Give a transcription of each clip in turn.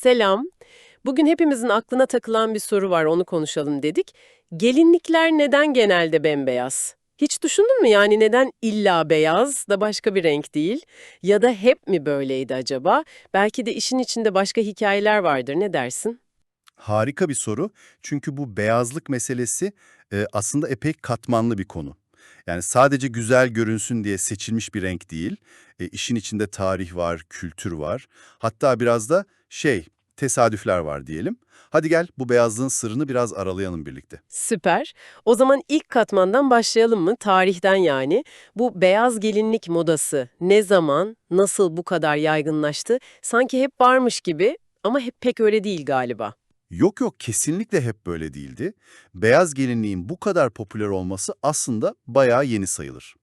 Selam. Bugün hepimizin aklına takılan bir soru var, onu konuşalım dedik. Gelinlikler neden genelde bembeyaz? Hiç düşündün mü yani neden illa beyaz da başka bir renk değil? Ya da hep mi böyleydi acaba? Belki de işin içinde başka hikayeler vardır, ne dersin? Harika bir soru. Çünkü bu beyazlık meselesi e, aslında epey katmanlı bir konu. Yani sadece güzel görünsün diye seçilmiş bir renk değil. E, işin içinde tarih var, kültür var. Hatta biraz da şey, tesadüfler var diyelim. Hadi gel bu beyazlığın sırrını biraz aralayalım birlikte. Süper. O zaman ilk katmandan başlayalım mı? Tarihten yani. Bu beyaz gelinlik modası ne zaman, nasıl bu kadar yaygınlaştı? Sanki hep varmış gibi ama hep pek öyle değil galiba. Yok yok kesinlikle hep böyle değildi. Beyaz gelinliğin bu kadar popüler olması aslında bayağı yeni sayılır.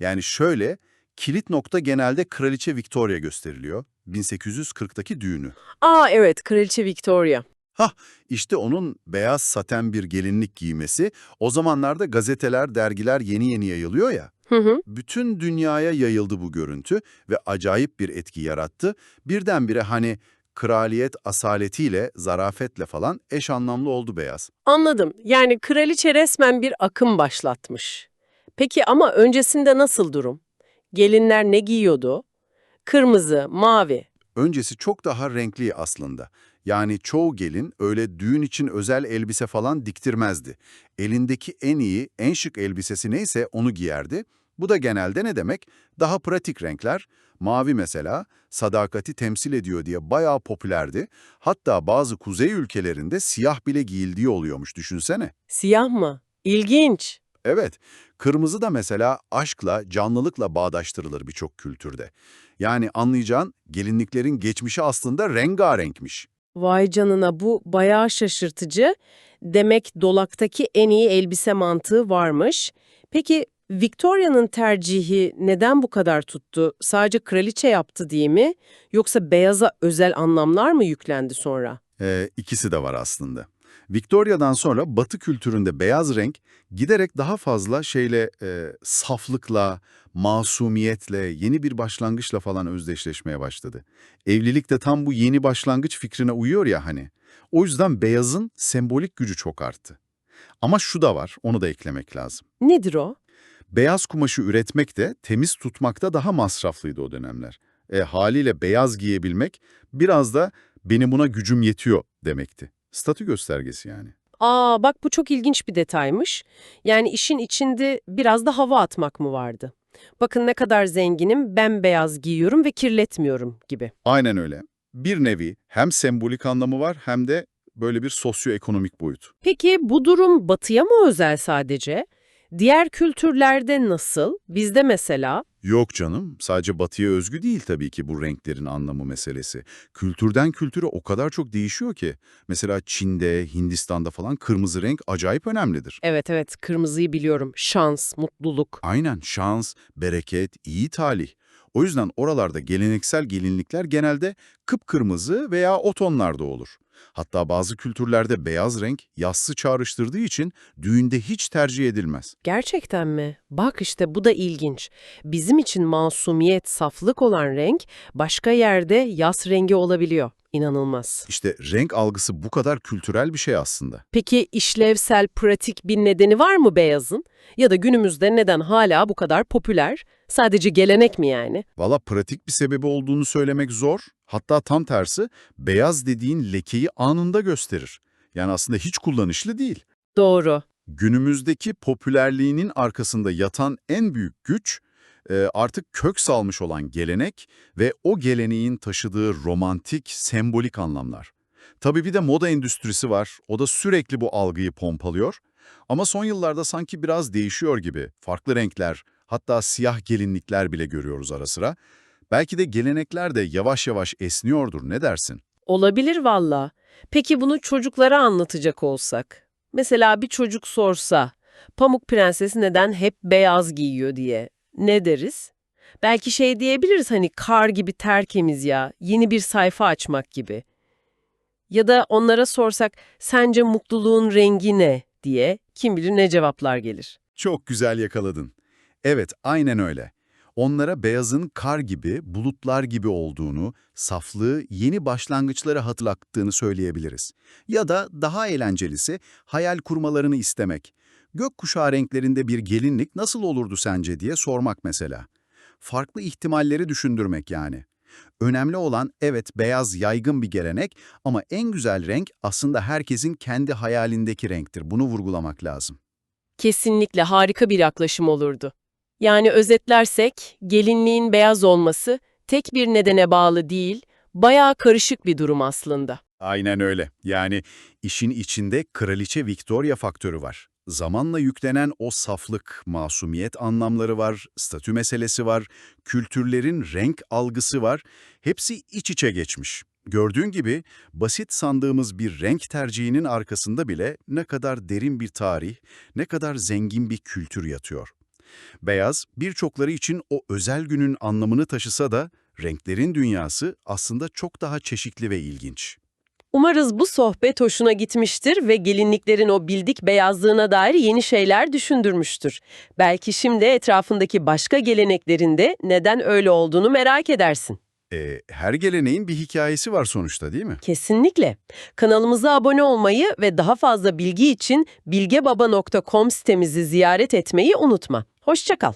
Yani şöyle, kilit nokta genelde Kraliçe Victoria gösteriliyor. 1840'taki düğünü. Aa evet, Kraliçe Victoria. Hah, işte onun beyaz saten bir gelinlik giymesi, o zamanlarda gazeteler, dergiler yeni yeni yayılıyor ya. Hı hı. Bütün dünyaya yayıldı bu görüntü ve acayip bir etki yarattı. Birdenbire hani kraliyet asaletiyle, zarafetle falan eş anlamlı oldu beyaz. Anladım. Yani kraliçe resmen bir akım başlatmış. Peki ama öncesinde nasıl durum? Gelinler ne giyiyordu? Kırmızı, mavi. Öncesi çok daha renkli aslında. Yani çoğu gelin öyle düğün için özel elbise falan diktirmezdi. Elindeki en iyi, en şık elbisesi neyse onu giyerdi. Bu da genelde ne demek? Daha pratik renkler. Mavi mesela sadakati temsil ediyor diye bayağı popülerdi. Hatta bazı kuzey ülkelerinde siyah bile giyildiği oluyormuş düşünsene. Siyah mı? İlginç. Evet, kırmızı da mesela aşkla, canlılıkla bağdaştırılır birçok kültürde. Yani anlayacağın gelinliklerin geçmişi aslında rengarenkmiş. Vay canına bu bayağı şaşırtıcı. Demek dolaktaki en iyi elbise mantığı varmış. Peki Victoria'nın tercihi neden bu kadar tuttu? Sadece kraliçe yaptı diye mi? Yoksa beyaza özel anlamlar mı yüklendi sonra? Ee, ikisi de var aslında. Victoria'dan sonra Batı kültüründe beyaz renk giderek daha fazla şeyle, e, saflıkla, masumiyetle, yeni bir başlangıçla falan özdeşleşmeye başladı. Evlilik de tam bu yeni başlangıç fikrine uyuyor ya hani. O yüzden beyazın sembolik gücü çok arttı. Ama şu da var, onu da eklemek lazım. Nedir o? Beyaz kumaşı üretmek de temiz tutmak da daha masraflıydı o dönemler. E, haliyle beyaz giyebilmek biraz da benim buna gücüm yetiyor demekti. Statü göstergesi yani. Aa bak bu çok ilginç bir detaymış. Yani işin içinde biraz da hava atmak mı vardı? Bakın ne kadar zenginim, bembeyaz giyiyorum ve kirletmiyorum gibi. Aynen öyle. Bir nevi hem sembolik anlamı var hem de böyle bir sosyoekonomik boyut. Peki bu durum batıya mı özel sadece? Diğer kültürlerde nasıl? Bizde mesela Yok canım, sadece batıya özgü değil tabii ki bu renklerin anlamı meselesi. Kültürden kültüre o kadar çok değişiyor ki. Mesela Çin'de, Hindistan'da falan kırmızı renk acayip önemlidir. Evet evet kırmızıyı biliyorum. Şans, mutluluk. Aynen şans, bereket, iyi talih. O yüzden oralarda geleneksel gelinlikler genelde kıpkırmızı veya o tonlarda olur. Hatta bazı kültürlerde beyaz renk yassı çağrıştırdığı için düğünde hiç tercih edilmez. Gerçekten mi? Bak işte bu da ilginç. Bizim için masumiyet, saflık olan renk başka yerde yas rengi olabiliyor. İnanılmaz. İşte renk algısı bu kadar kültürel bir şey aslında. Peki işlevsel, pratik bir nedeni var mı beyazın? Ya da günümüzde neden hala bu kadar popüler? Sadece gelenek mi yani? Valla pratik bir sebebi olduğunu söylemek zor. Hatta tam tersi beyaz dediğin lekeyi anında gösterir. Yani aslında hiç kullanışlı değil. Doğru. Günümüzdeki popülerliğinin arkasında yatan en büyük güç e, artık kök salmış olan gelenek ve o geleneğin taşıdığı romantik, sembolik anlamlar. Tabii bir de moda endüstrisi var. O da sürekli bu algıyı pompalıyor. Ama son yıllarda sanki biraz değişiyor gibi. Farklı renkler, hatta siyah gelinlikler bile görüyoruz ara sıra. Belki de gelenekler de yavaş yavaş esniyordur, ne dersin? Olabilir valla. Peki bunu çocuklara anlatacak olsak? Mesela bir çocuk sorsa, Pamuk Prenses neden hep beyaz giyiyor diye. Ne deriz? Belki şey diyebiliriz hani kar gibi terkemiz ya, yeni bir sayfa açmak gibi. Ya da onlara sorsak, sence mutluluğun rengi ne diye kim bilir ne cevaplar gelir. Çok güzel yakaladın. Evet, aynen öyle. onlara beyazın kar gibi, bulutlar gibi olduğunu, saflığı, yeni başlangıçları hatırlattığını söyleyebiliriz. Ya da daha eğlencelisi hayal kurmalarını istemek. Gökkuşağı renklerinde bir gelinlik nasıl olurdu sence diye sormak mesela. Farklı ihtimalleri düşündürmek yani. Önemli olan evet beyaz yaygın bir gelenek ama en güzel renk aslında herkesin kendi hayalindeki renktir. Bunu vurgulamak lazım. Kesinlikle harika bir yaklaşım olurdu. Yani özetlersek, gelinliğin beyaz olması tek bir nedene bağlı değil, bayağı karışık bir durum aslında. Aynen öyle. Yani işin içinde Kraliçe Victoria faktörü var. Zamanla yüklenen o saflık, masumiyet anlamları var, statü meselesi var, kültürlerin renk algısı var. Hepsi iç içe geçmiş. Gördüğün gibi basit sandığımız bir renk tercihinin arkasında bile ne kadar derin bir tarih, ne kadar zengin bir kültür yatıyor. Beyaz, birçokları için o özel günün anlamını taşısa da renklerin dünyası aslında çok daha çeşitli ve ilginç. Umarız bu sohbet hoşuna gitmiştir ve gelinliklerin o bildik beyazlığına dair yeni şeyler düşündürmüştür. Belki şimdi etrafındaki başka geleneklerinde neden öyle olduğunu merak edersin. E, her geleneğin bir hikayesi var sonuçta değil mi? Kesinlikle. Kanalımıza abone olmayı ve daha fazla bilgi için bilgebaba.com sitemizi ziyaret etmeyi unutma. Hoşçakal.